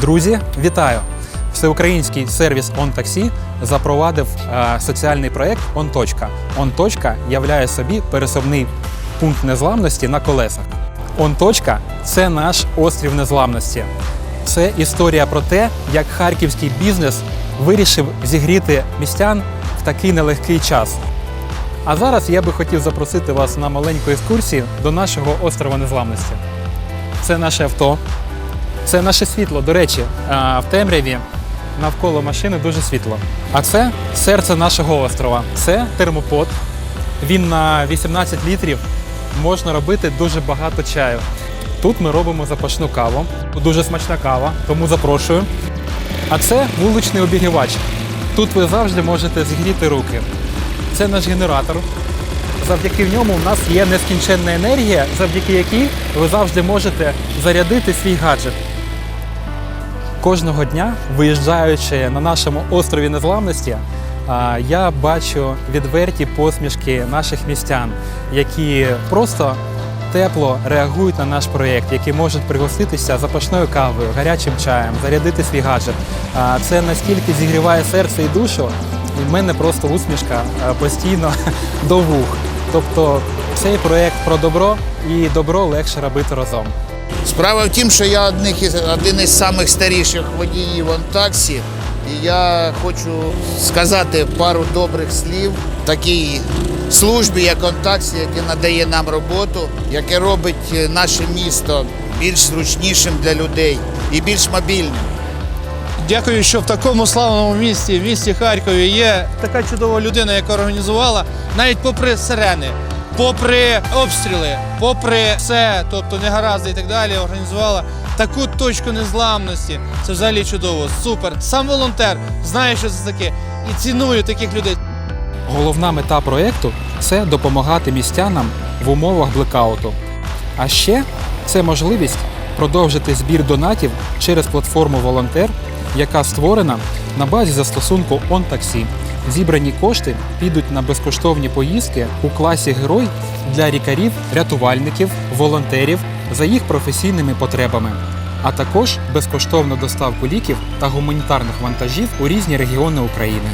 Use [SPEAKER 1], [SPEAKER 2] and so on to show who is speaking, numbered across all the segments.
[SPEAKER 1] Друзі, вітаю! Всеукраїнський сервіс OnTaxi запровадив е, соціальний проєкт OnTочка. OnTочка являє собі пересувний пункт незламності на колесах. OnTочка – це наш острів незламності. Це історія про те, як харківський бізнес вирішив зігріти містян в такий нелегкий час. А зараз я би хотів запросити вас на маленьку екскурсію до нашого острова незламності. Це наше авто, це наше світло. До речі, в темряві навколо машини дуже світло. А це серце нашого острова. Це термопод. Він на 18 літрів можна робити дуже багато чаю. Тут ми робимо запашну каву. Дуже смачна кава, тому запрошую. А це вуличний обігрівач. Тут ви завжди можете зігріти руки. Це наш генератор. Завдяки ньому в нас є нескінченна енергія, завдяки якій ви завжди можете зарядити свій гаджет. Кожного дня, виїжджаючи на нашому острові Незламності, я бачу відверті посмішки наших містян, які просто тепло реагують на наш проєкт, які можуть пригоститися запашною кавою, гарячим чаєм, зарядити свій гаджет. Це настільки зігріває серце і душу, і в мене просто усмішка постійно до вух. Тобто цей проєкт про добро і добро легше робити разом.
[SPEAKER 2] Справа в тім, що я одних із, один із самих старіших водіїв Онтаксі, і я хочу сказати пару добрих слів такій службі, як Онтаксі, яка надає нам роботу, яке робить е, наше місто більш зручнішим для людей і більш мобільним.
[SPEAKER 3] Дякую, що в такому славному місті, в місті Харкові, є така чудова людина, яка організувала навіть попри сирени, попри обстріли, попри все, тобто негаразди і так далі, організувала таку точку незламності. Це взагалі чудово, супер. Сам волонтер знає, що це таке, і ціную таких людей.
[SPEAKER 1] Головна мета проєкту це допомагати містянам в умовах блекауту. А ще це можливість продовжити збір донатів через платформу Волонтер, яка створена на базі застосунку OnTaxi. Зібрані кошти підуть на безкоштовні поїздки у класі герой для лікарів, рятувальників, волонтерів за їх професійними потребами, а також безкоштовну доставку ліків та гуманітарних вантажів у різні регіони України.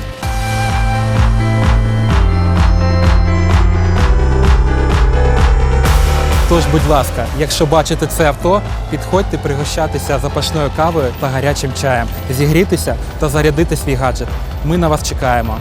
[SPEAKER 1] Тож, будь ласка, якщо бачите це авто, підходьте пригощатися запашною кавою та гарячим чаєм, зігрітися та зарядити свій гаджет. Ми на вас чекаємо.